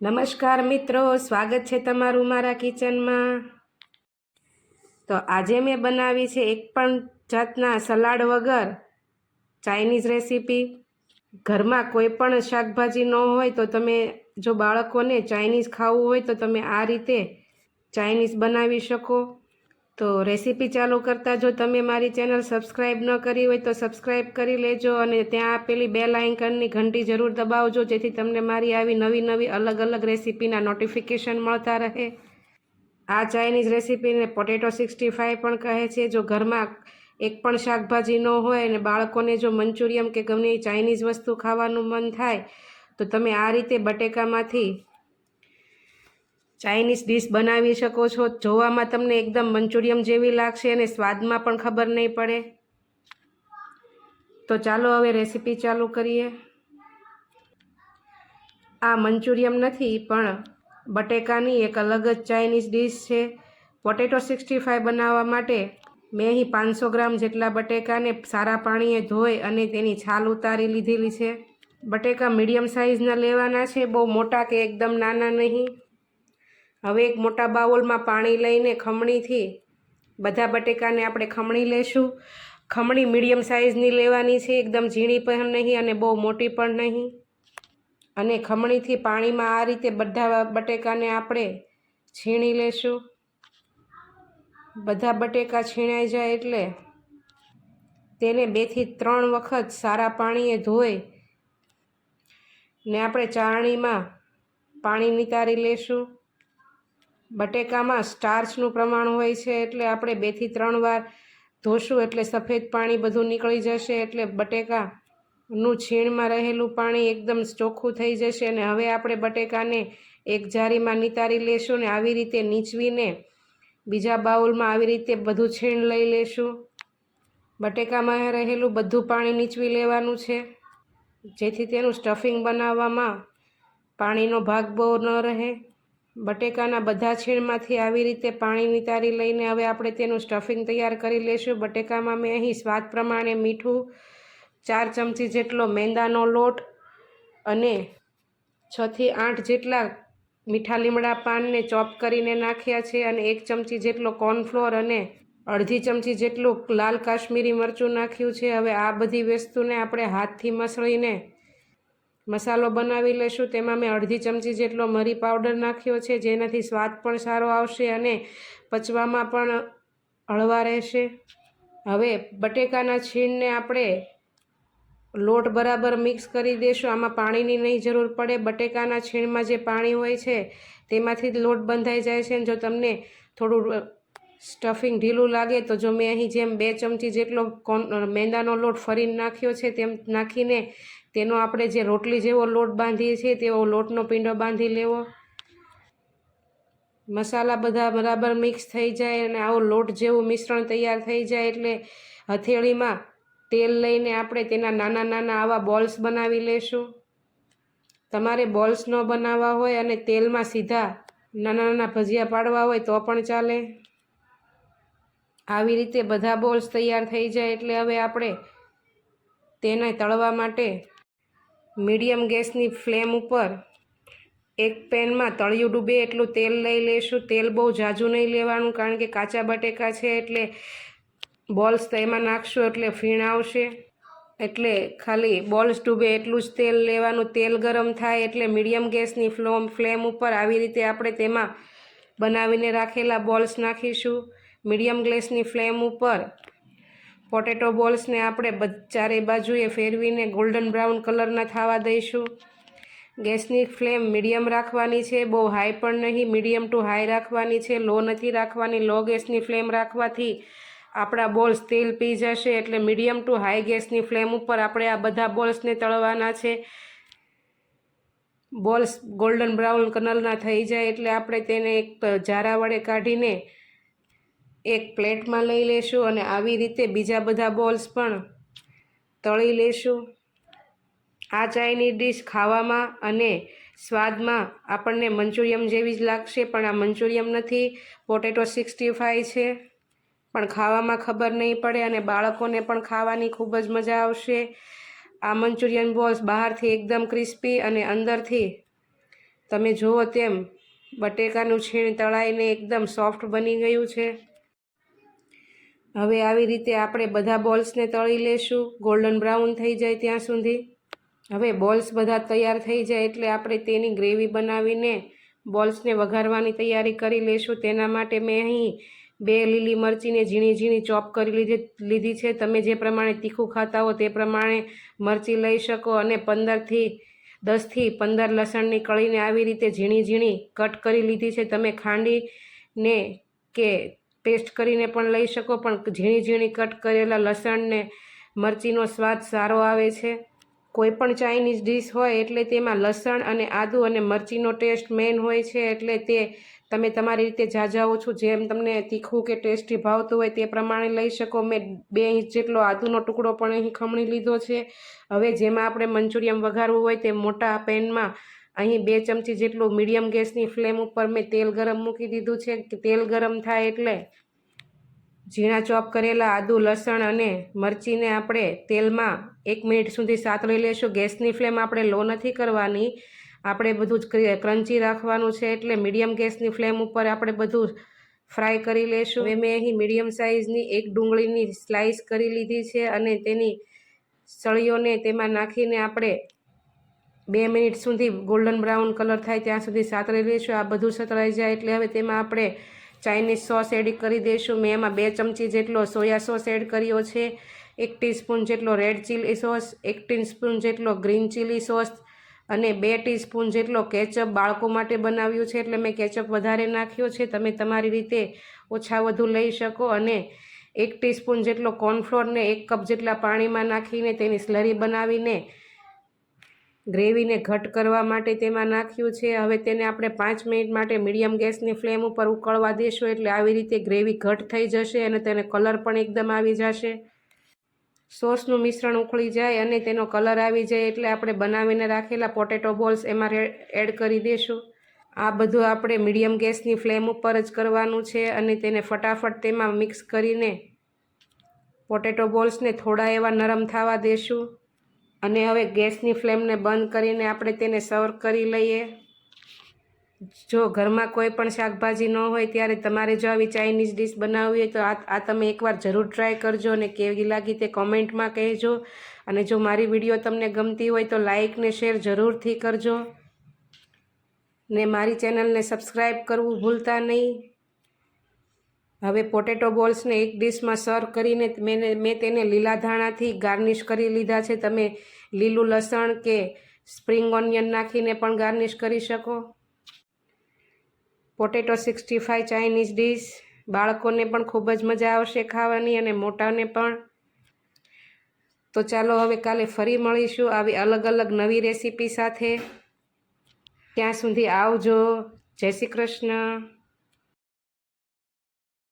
નમસ્કાર મિત્રો, સ્વાગત છે તમારું મારા કિચનમાં. તો આજે મેં બનાવી છે એક પણ જાતના સલાડ વગર ચાઇનીઝ રેસીપી. ઘરમાં કોઈ પણ શાકભાજી ન હોય તો તમે, જો બાળકોને ચાઇનીઝ ખાવું હોય તો તમે આ રીતે ચાઇનીઝ બનાવી શકો. તો રેસીપી ચાલુ કરતાં જો તમે મારી ચેનલ સબસ્ક્રાઈબ ન કરી હોય તો સબસ્ક્રાઈબ કરી લેજો અને ત્યાં આપેલી બે આઇકનની ઘંટી જરૂર દબાવજો, જેથી તમને મારી આવી નવી નવી અલગ અલગ રેસીપીના નોટિફિકેશન મળતા રહે. આ ચાઇનીઝ રેસીપીને પોટેટો સિક્સટી ફાઇવ પણ કહે છે. જો ઘરમાં એક પણ શાકભાજી ન હોય અને બાળકોને જો મંચુરિયમ કે ગમે ચાઇનીઝ વસ્તુ ખાવાનું મન થાય, તો તમે આ રીતે બટેકામાંથી ચાઇનીઝ ડીશ બનાવી શકો છો. જોવામાં તમને એકદમ મંચુરિયમ જેવી લાગશે અને સ્વાદમાં પણ ખબર નહીં પડે. તો ચાલો હવે રેસીપી ચાલુ કરીએ. આ મંચુરિયમ નથી, પણ બટેકાની એક અલગ જ ચાઇનીઝ ડીશ છે. પોટેટો સિક્સટી ફાઈવ બનાવવા માટે મેં અહીં પાંચસો ગ્રામ જેટલા બટેકાને સારા પાણીએ ધોઈ અને તેની છાલ ઉતારી લીધેલી છે. બટેકા મીડિયમ સાઇઝના લેવાના છે, બહુ મોટા કે એકદમ નાના નહીં. હવે એક મોટા બાઉલમાં પાણી લઈને ખમણીથી બધા બટેકાને આપણે ખમણી લેશું. ખમણી મીડિયમ સાઇઝની લેવાની છે, એકદમ ઝીણી પણ નહીં અને બહુ મોટી પણ નહીં. અને ખમણીથી પાણીમાં આ રીતે બધા બટેકાને આપણે છીણી લેશું. બધા બટેકા છીણાઈ જાય એટલે તેને બેથી ત્રણ વખત સારા પાણીએ ધોઈ ને આપણે ચાળણીમાં પાણી નિતારી લેશું. બટેકામાં સ્ટાર્ચનું પ્રમાણ હોય છે એટલે આપણે બેથી ત્રણ વાર ધોશું એટલે સફેદ પાણી બધું નીકળી જશે એટલે બટેકાનું છીણમાં રહેલું પાણી એકદમ ચોખ્ખું થઈ જશે અને હવે આપણે બટેકાને એક જારીમાં નિતારી લેશું ને આવી રીતે નીચવીને બીજા બાઉલમાં આવી રીતે બધું છીણ લઈ લેશું. બટેકામાં રહેલું બધું પાણી નીચવી લેવાનું છે. જેથી તેનું સ્ટફિંગ બનાવવામાં પાણીનો ભાગ બહુ ન રહે. બટેકાના બધા છીણમાંથી આવી રીતે પાણી નિતારી લઈને હવે આપણે તેનું સ્ટફિંગ તૈયાર કરી લઈશું બટેકામાં મેં અહીં સ્વાદ પ્રમાણે મીઠું ચાર ચમચી જેટલો મેંદાનો લોટ અને છથી આઠ જેટલા મીઠા લીમડા પાનને ચોપ કરીને નાખ્યા છે અને એક ચમચી જેટલો કોર્નફ્લોર અને અડધી ચમચી જેટલું લાલ કાશ્મીરી મરચું નાખ્યું છે. હવે આ બધી વસ્તુને આપણે હાથથી મસળીને મસાલો બનાવી લઈશું તેમાં મેં અડધી ચમચી જેટલો મરી પાવડર નાખ્યો છે, જેનાથી સ્વાદ પણ સારો આવશે અને પચવામાં પણ હળવા રહેશે. હવે બટેકાના છીણને આપણે લોટ બરાબર મિક્સ કરી દેશું. આમાં પાણીની નહીં જરૂર પડે. બટેકાના છીણમાં જે પાણી હોય છે, તેમાંથી જ લોટ બંધાઈ જાય છે. જો તમને થોડું સ્ટફિંગ ઢીલું લાગે, તો જો મેં અહીં જેમ બે ચમચી જેટલો કોન મેંદાનો લોટ ફરીને નાખ્યો છે, તેમ નાખીને તેનો આપણે જે રોટલી જેવો લોટ બાંધીએ છીએ, તેવો લોટનો પીંડો બાંધી લેવો. મસાલા બધા બરાબર મિક્સ થઈ જાય અને આવો લોટ જેવું મિશ્રણ તૈયાર થઈ જાય એટલે હથેળીમાં તેલ લઈને આપણે તેના નાના નાના આવા બોલ્સ બનાવી લેશું. તમારે બોલ્સ ન બનાવવા હોય અને તેલમાં સીધા નાના નાના ભજીયા પાડવા હોય તો પણ ચાલે. આવી રીતે બધા બોલ્સ તૈયાર થઈ જાય એટલે હવે આપણે તેને તળવા માટે મીડિયમ ગેસની ફ્લેમ ઉપર એક પેનમાં તળિયું ડૂબે એટલું તેલ લઈ લઈશું તેલ બહુ ઝાઝું નહીં લેવાનું કારણ કે કાચા બટેકા છે એટલે બોલ્સ તો એમાં નાખશું એટલે ફીણ આવશે. એટલે ખાલી બોલ્સ ડૂબે એટલું જ તેલ લેવાનું. તેલ ગરમ થાય એટલે મીડિયમ ગેસની ફ્લોમ ફ્લેમ ઉપર આવી રીતે આપણે તેમાં બનાવીને રાખેલા બોલ્સ નાખીશું. મીડિયમ ગેસની ફ્લેમ ઉપર પોટેટો બોલ્સને આપણે ચારે બાજુએ ફેરવીને ગોલ્ડન બ્રાઉન કલરના થવા દઈશું. ગેસની ફ્લેમ મીડિયમ રાખવાની છે, બહુ હાઈ પણ નહીં, મીડિયમ ટુ હાઈ રાખવાની છે, લો નથી રાખવાની, લો ગેસની ફ્લેમ રાખવાથી આપણા બોલ્સ તેલ પી જશે, એટલે મીડિયમ ટુ હાઈ ગેસની ફ્લેમ ઉપર આપણે આ બધા બોલ્સને તળવાના છે. બોલ્સ ગોલ્ડન બ્રાઉન કલરના થઈ જાય, એટલે આપણે તેને એક જારા વડે કાઢીને એક પ્લેટમાં લઈ લેશું અને આવી રીતે બીજા બધા બોલ્સ પણ તળી લેશું. આ ચાઇનીઝ ડીશ ખાવામાં અને સ્વાદમાં આપણને મંચુરિયમ જેવી જ લાગશે, પણ આ મંચુરિયમ નથી. પોટેટો સિક્સટી ફાઈવ છે, પણ ખાવામાં ખબર નહીં પડે અને બાળકોને પણ ખાવાની ખૂબ જ મજા આવશે. આ મંચુરિયન બોલ્સ બહારથી એકદમ ક્રિસ્પી અને અંદરથી તમે જુઓ તેમ બટેકાનું છીણ તળાઈને એકદમ સોફ્ટ બની ગયું છે. હવે આવી રીતે આપણે બધા બોલ્સને તળી લેશું. ગોલ્ડન બ્રાઉન થઈ જાય ત્યાં સુધી. હવે બોલ્સ બધા તૈયાર થઈ જાય એટલે આપણે તેની ગ્રેવી બનાવીને બોલ્સને વઘારવાની તૈયારી કરી લેશું. તેના માટે મેં અહીં બે લીલી મરચીને ઝીણી ઝીણી ચોપ કરી લીધી લીધી છે. તમે જે પ્રમાણે તીખું ખાતા હો તે પ્રમાણે મરચી લઈ શકો અને પંદરથી દસથી પંદર લસણની કળીને આવી રીતે ઝીણી ઝીણી કટ કરી લીધી છે. તમે ખાંડીને કે પેસ્ટ કરીને પણ લઈ શકો, પણ ઝીણી ઝીણી કટ કરેલા લસણને મરચીનો સ્વાદ સારો આવે છે. કોઈ પણ ચાઇનીઝ ડીશ હોય એટલે તેમાં લસણ અને આદુ અને મરચીનો ટેસ્ટ મેઇન હોય છે, એટલે તે તમે તમારી રીતે જાજાઓ ઓછું જેમ તમને તીખું કે ટેસ્ટી ભાવતું હોય તે પ્રમાણે લઈ શકો. મેં બે ઇંચ જેટલો આદુનો ટુકડો પણ અહીં ખમણી લીધો છે. હવે જેમાં આપણે મંચુરિયમ વઘારવું હોય તે મોટા પેનમાં અહીં બે ચમચી જેટલું મીડિયમ ગેસની ફ્લેમ ઉપર મેં તેલ ગરમ મૂકી દીધું છે. કે તેલ ગરમ થાય એટલે ઝીણા ચોપ કરેલા આદુ, લસણ અને મરચીને આપણે તેલમાં એક મિનિટ સુધી સાતળી લેશું. ગેસની ફ્લેમ આપણે લો નથી કરવાની. આપણે બધું જ ક્રન્ચી રાખવાનું છે એટલે મીડિયમ ગેસની ફ્લેમ ઉપર આપણે બધું ફ્રાય કરી લેશું. મેં અહીં મીડિયમ સાઇઝની એક ડુંગળીની સ્લાઇસ કરી લીધી છે અને તેની સળીઓને તેમાં નાખીને આપણે બે મિનિટ સુધી ગોલ્ડન બ્રાઉન કલર થાય ત્યાં સુધી સાતરી લઈશું આ બધું સતરાઈ જાય એટલે હવે તેમાં આપણે ચાઇનીઝ સોસ એડ કરી દઈશું મેં એમાં બે ચમચી જેટલો સોયા સોસ એડ કર્યો છે. એક ટીસ્પૂન જેટલો રેડ ચીલી સોસ, એક ટીસ્પૂન જેટલો ગ્રીન ચીલી સોસ અને બે ટીસ્પૂન જેટલો કેચઅપ બાળકો માટે બનાવ્યું છે. એટલે મેં કેચઅપ વધારે નાખ્યો છે. તમે તમારી રીતે ઓછા વધુ લઈ શકો અને એક ટીસ્પૂન જેટલો કોર્નફ્લોરને એક કપ જેટલા પાણીમાં નાખીને તેની સ્લરી બનાવીને ગ્રેવીને ઘટ કરવા માટે તેમાં નાખ્યું છે. હવે તેને આપણે પાંચ મિનિટ માટે મીડિયમ ગેસની ફ્લેમ ઉપર ઉકળવા દેશું એટલે આવી રીતે ગ્રેવી ઘટ થઈ જશે અને તેને કલર પણ એકદમ આવી જશે. સોસનું મિશ્રણ ઉકળી જાય અને તેનો કલર આવી જાય એટલે આપણે બનાવીને રાખેલા પોટેટો બોલ્સ એમાં એડ કરી દઈશું આ બધું આપણે મીડિયમ ગેસની ફ્લેમ ઉપર જ કરવાનું છે અને તેને ફટાફટ તેમાં મિક્સ કરીને પોટેટો બોલ્સને થોડા એવા નરમ થવા દેશું. અને હવે ગેસની ફ્લેમને બંધ કરીને આપણે તેને સર્વ કરી લઈએ. જો ઘરમાં કોઈ પણ શાકભાજી ન હોય ત્યારે તમારે જો આવી ચાઇનીઝ ડીશ બનાવવી હોય તો આ આ તમે એકવાર જરૂર ટ્રાય કરજો અને કેવી લાગી તે કોમેન્ટમાં કહેજો. અને જો મારી વીડિયો તમને ગમતી હોય તો લાઇક ને શેર જરૂરથી કરજો. ને મારી ચેનલને સબસ્ક્રાઈબ કરવું ભૂલતા નહીં. હવે પોટેટો બોલ્સને એક ડીશમાં સર્વ કરીને મેં મેં તેને લીલા ધાણાથી ગાર્નિશ કરી લીધા છે. તમે લીલું લસણ કે સ્પ્રિંગ ઓનિયન નાખીને પણ ગાર્નિશ કરી શકો. Potato sixty five Chinese dish. બાળકોને પણ ખૂબ જ મજા આવશે ખાવાની અને મોટાને પણ. તો ચાલો હવે કાલે ફરી મળીશું આવી અલગ અલગ નવી રેસીપી સાથે. ત્યાં સુધી આવજો. જય શ્રી કૃષ્ણ.